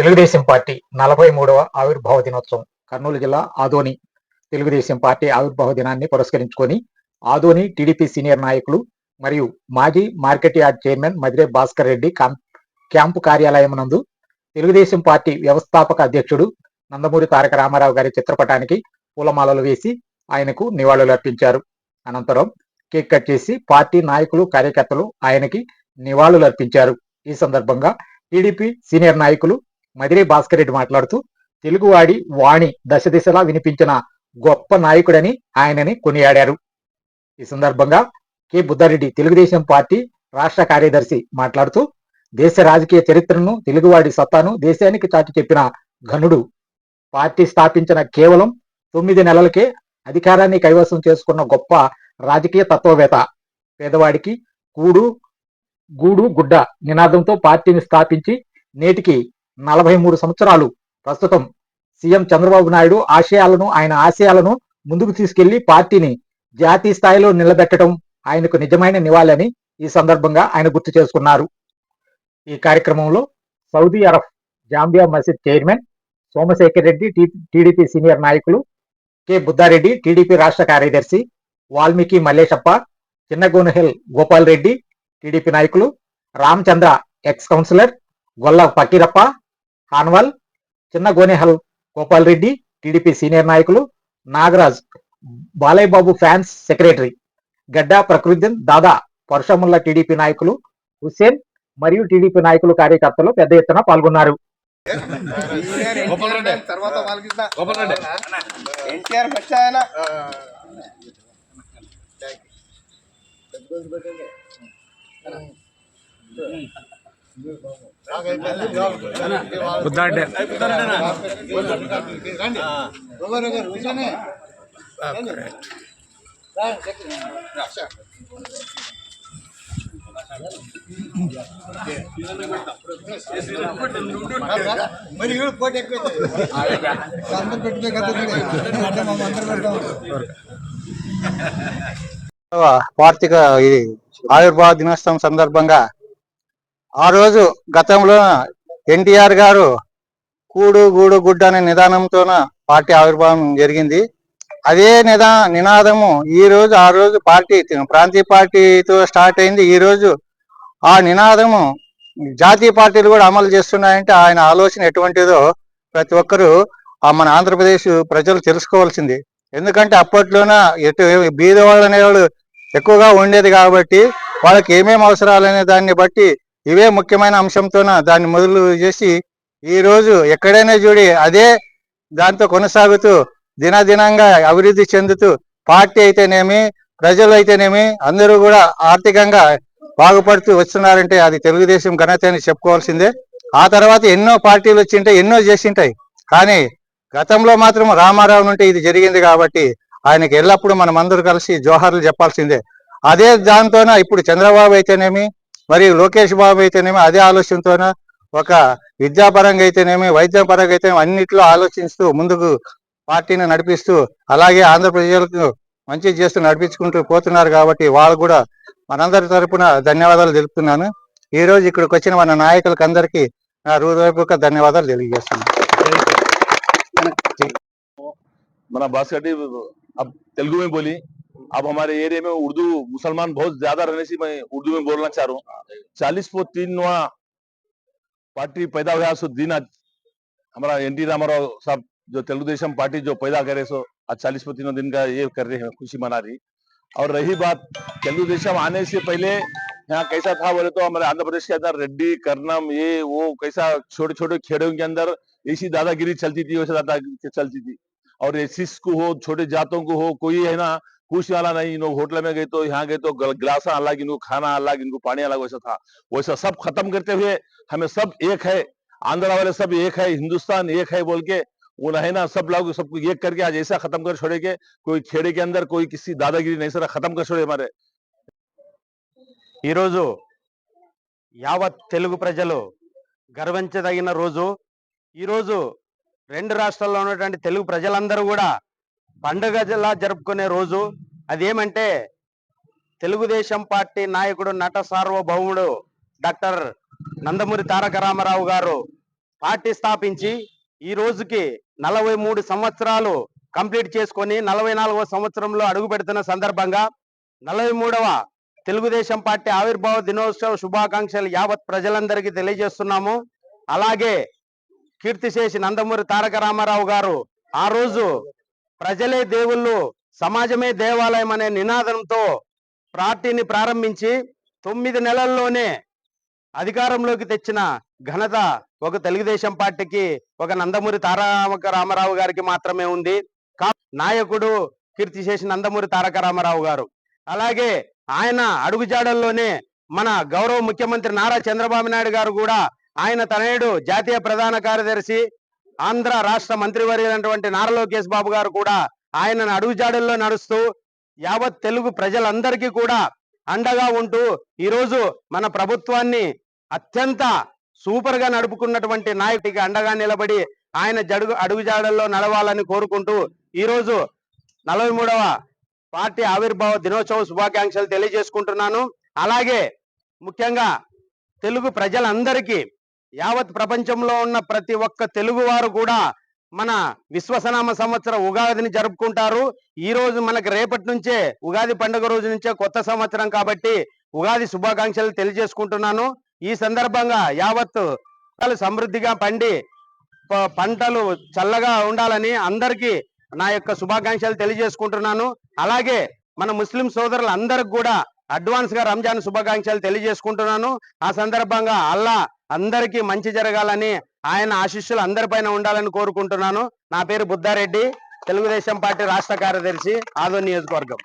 Telugu Desam party నలభై మూడవ ఆవిర్భావ దినోత్సవం. కర్నూలు జిల్లా ఆదోని తెలుగుదేశం పార్టీ ఆవిర్భావ దినాన్ని పురస్కరించుకొని ఆదోని టీడీపీ సీనియర్ నాయకులు మరియు మాజీ market yard chairman Madire Bhaskar Reddy camp కార్యాలయం నందు తెలుగుదేశం పార్టీ వ్యవస్థాపక అధ్యక్షుడు నందమూరి తారక రామారావు గారి చిత్రపటానికి పూలమాలలు వేసి ఆయనకు నివాళులు అర్పించారు. అనంతరం కేక్ కట్ చేసి పార్టీ నాయకులు కార్యకర్తలు ఆయనకి నివాళులు అర్పించారు. ఈ సందర్భంగా టీడీపీ సీనియర్ నాయకులు మదిరే భాస్కర్ రెడ్డి మాట్లాడుతూ తెలుగువాడి వాణి దశ దిశలా వినిపించిన గొప్ప నాయకుడని ఆయనని కొనియాడారు. ఈ సందర్భంగా కె. బుద్ధారెడ్డి తెలుగుదేశం పార్టీ రాష్ట్ర కార్యదర్శి మాట్లాడుతూ దేశ రాజకీయ చరిత్రను తెలుగువాడి సత్తాను దేశానికి చాటి చెప్పిన ఘనుడు. పార్టీ స్థాపించిన కేవలం తొమ్మిది నెలలకే అధికారాన్ని కైవసం చేసుకున్న గొప్ప రాజకీయ తత్వవేత్త. పేదవాడికి కూడు గూడు గుడ్డ నినాదంతో పార్టీని స్థాపించి నేటికి నలభై మూడు సంవత్సరాలు ప్రస్తుతం సీఎం చంద్రబాబు నాయుడు ఆశయాలను ఆయన ఆశయాలను ముందుకు తీసుకెళ్ళి పార్టీని జాతీయ స్థాయిలో నిలబెట్టడం ఆయనకు నిజమైన నివాళని ఈ సందర్భంగా ఆయన గుర్తు చేసుకున్నారు. ఈ కార్యక్రమంలో సౌదీ అరబ్ జాంబియా మసీద్ chairman Somashekar Reddy TDP senior నాయకులు కె. బుద్ధారెడ్డి టీడీపీ రాష్ట్ర కార్యదర్శి వాల్మీకి మల్లేశప్ప చిన్నగోనహెల్ గోపాల్ రెడ్డి టీడీపీ నాయకులు Ramachandra ex councillor Golla Fakirappa Hanwal Chinna Gonehal Gopal Reddy TDP senior నాయకులు నాగరాజ్ బాలయ్య బాబు ఫ్యాన్స్ సెక్రటరీ గడ్డా ప్రకృతిన్ దాదా పరుషముల్ల టీడీపీ నాయకులు హుస్సేన్ మరియు టీడీపీ నాయకులు కార్యకర్తలు పెద్ద ఎత్తున పాల్గొన్నారు. గోపాల్ రెడ్డి. తర్వాత వాళ్ళకిస్తా గోపాల్ రెడ్డి. ఎన్టీఆర్ ఫస్ట్ ఆయన బుద్ధాడ్డే మరి ఇవి పోటీ ఎక్కువ అందరు పెట్టుకునే కదా అందరు పెడతాం వార్షిక ఇది ఆవిర్భావ దినోత్సవం సందర్భంగా ఆ రోజు గతంలో ఎన్టీఆర్ గారు కూడు గూడు గుడ్డ అనే నిదానంతోన పార్టీ ఆవిర్భావం జరిగింది. అదే నిదా నినాదము ఈ రోజు ఆ రోజు పార్టీ ప్రాంతీయ పార్టీతో స్టార్ట్ అయింది. ఈ రోజు ఆ నినాదము జాతీయ పార్టీలు కూడా అమలు చేస్తున్నాయంటే ఆయన ఆలోచన ఎటువంటిదో ప్రతి ఒక్కరూ ఆ మన ఆంధ్రప్రదేశ్ ప్రజలు తెలుసుకోవాల్సింది. ఎందుకంటే అప్పట్లోన ఎటు బీదవాళ్ళు అనేవాళ్ళు ఎక్కువగా ఉండేది కాబట్టి వాళ్ళకి ఏమేమి అవసరాలు అనే దాన్ని బట్టి ఇవే ముఖ్యమైన అంశంతోన దాన్ని మొదలు చేసి ఈ రోజు ఎక్కడైనా చూడి అదే దాంతో కొనసాగుతూ దినదినంగా అభివృద్ధి చెందుతూ పార్టీ అయితేనేమి ప్రజలు అయితేనేమి అందరూ కూడా ఆర్థికంగా బాగుపడుతూ వస్తున్నారంటే అది తెలుగుదేశం ఘనత అని చెప్పుకోవాల్సిందే. ఆ తర్వాత ఎన్నో పార్టీలు వచ్చింటాయి ఎన్నో చేసింటాయి. కానీ గతంలో మాత్రం రామారావు నుండి ఇది జరిగింది కాబట్టి ఆయనకి ఎల్లప్పుడూ మనం అందరూ కలిసి జోహార్లు చెప్పాల్సిందే. అదే దాంతోన ఇప్పుడు చంద్రబాబు అయితేనేమి మరియు లోకేష్ బాబు అయితేనేమి అదే ఆలోచనతోన ఒక విద్యాపరంగా అయితేనేమి వైద్యం పరంగా అయితేనేమి అన్నిట్లో ఆలోచిస్తూ ముందుకు పార్టీని నడిపిస్తూ అలాగే ఆంధ్ర ప్రజలకు మంచి చేస్తూ నడిపించుకుంటూ పోతున్నారు కాబట్టి వాళ్ళు కూడా మనందరి తరపున ధన్యవాదాలు తెలుపుతున్నాను ఈ రోజు ఇక్కడికి వచ్చిన మన నాయకులకు అందరికీ నా హృదయపూర్వక ధన్యవాదాలు తెలియజేస్తున్నాను मना भास्कर जी अब तेलुगु में बोली अब हमारे एरिया में उर्दू मुसलमान बहुत ज़्यादा रहने से मैं उर्दू में बोलना चाह रहा हूँ। चालीस फो तीनवा पार्टी पैदा हुआ सो दिन आज हमारा एन टी रामाराव साहब जो तेलुगु देशम पार्टी जो पैदा करे सो आज चालीस फो तीनों दिन का ये कर रहे हैं खुशी मना रही। और रही बात तेलुगु देशम आने से पहले यहाँ कैसा था बोले तो हमारे आंध्र प्रदेश के अंदर रेड्डी करनम ये वो कैसा छोटे छोटे खेड़ों के अंदर ऐसी दादागिरी चलती थी वैसे दादागिरी चलती थी। और एसिस को हो छोटे जातों को हो कोई है ना पूछने वाला नहीं इन होटल में गए तो यहाँ गए तो गल- गिलासा अलग इनको खाना अलग इनको पानी अलग वैसा था वैसा सब खत्म करते हुए हमें सब एक है आंध्रा वाले सब एक है हिंदुस्तान एक है बोल के वो है ना सब लोग सबको एक करके आज ऐसा खत्म कर छोड़ेंगे कोई खेड़े के अंदर कोई किसी दादागिरी नहीं सर खत्म कर छोड़े हमारे ఈరోజు యావత్ తెలుగు ప్రజలు గర్వించదగిన రోజు ఈరోజు రెండు రాష్ట్రాల్లో ఉన్నటువంటి తెలుగు ప్రజలందరూ కూడా పండుగలా జరుపుకునే రోజు అదేమంటే తెలుగుదేశం పార్టీ నాయకుడు నట సార్వభౌముడు డాక్టర్ నందమూరి తారక రామారావు గారు పార్టీ స్థాపించి ఈ రోజుకి నలభై మూడు సంవత్సరాలు కంప్లీట్ చేసుకొని నలభై నాలుగవ సంవత్సరంలో అడుగు పెడుతున్న సందర్భంగా నలభై మూడవ తెలుగుదేశం పార్టీ ఆవిర్భావ దినోత్సవ శుభాకాంక్షలు యావత్ ప్రజలందరికీ తెలియజేస్తున్నాము. అలాగే కీర్తిశేషి నందమూరి తారక రామారావు గారు ఆ రోజు ప్రజలే దేవుళ్ళు సమాజమే దేవాలయం అనే నినాదంతో పార్టీని ప్రారంభించి తొమ్మిది నెలల్లోనే అధికారంలోకి తెచ్చిన ఘనత ఒక తెలుగుదేశం పార్టీకి ఒక నందమూరి తారక రామారావు గారికి మాత్రమే ఉంది. నాయకుడు నాయకుడు కీర్తిశేషి నందమూరి తారక రామారావు గారు. అలాగే ఆయన అడుగుజాడల్లోనే మన గౌరవ ముఖ్యమంత్రి నారా చంద్రబాబు నాయుడు గారు కూడా ఆయన తనయుడు జాతీయ ప్రధాన కార్యదర్శి ఆంధ్ర రాష్ట్ర మంత్రివర్యులైనటువంటి నారా లోకేష్ బాబు గారు కూడా ఆయనను అడుగుజాడల్లో నడుస్తూ యావత్ తెలుగు ప్రజలందరికీ కూడా అండగా ఉంటూ ఈరోజు మన ప్రభుత్వాన్ని అత్యంత సూపర్గా నడుపుకున్నటువంటి నాయకుడికి అండగా నిలబడి ఆయన జడుగు అడుగుజాడల్లో నడవాలని కోరుకుంటూ ఈరోజు నలభై మూడవ పార్టీ ఆవిర్భావ దినోత్సవ శుభాకాంక్షలు తెలియజేసుకుంటున్నాను. అలాగే ముఖ్యంగా తెలుగు ప్రజలందరికీ యావత్ ప్రపంచంలో ఉన్న ప్రతి ఒక్క తెలుగు వారు కూడా మన విశ్వసనామ సంవత్సర ఉగాదిని జరుపుకుంటారు. ఈ రోజు మనకి రేపటి నుంచే ఉగాది పండుగ రోజు నుంచే కొత్త సంవత్సరం కాబట్టి ఉగాది శుభాకాంక్షలు తెలియజేసుకుంటున్నాను. ఈ సందర్భంగా యావత్ సమృద్ధిగా పండి ప- పంటలు చల్లగా ఉండాలని అందరికీ నా యొక్క శుభాకాంక్షలు తెలియజేసుకుంటున్నాను. అలాగే మన ముస్లిం సోదరులందరికి కూడా అడ్వాన్స్గా రంజాన్ శుభాకాంక్షలు తెలియజేసుకుంటున్నాను. ఆ సందర్భంగా అల్లా అందరికీ మంచి జరగాలని ఆయన ఆశీస్సులు అందరిపైన ఉండాలని కోరుకుంటున్నాను. నా పేరు బుద్ధారెడ్డి. తెలుగుదేశం పార్టీ రాష్ట్ర కార్యదర్శి ఆదో నియోజకవర్గం.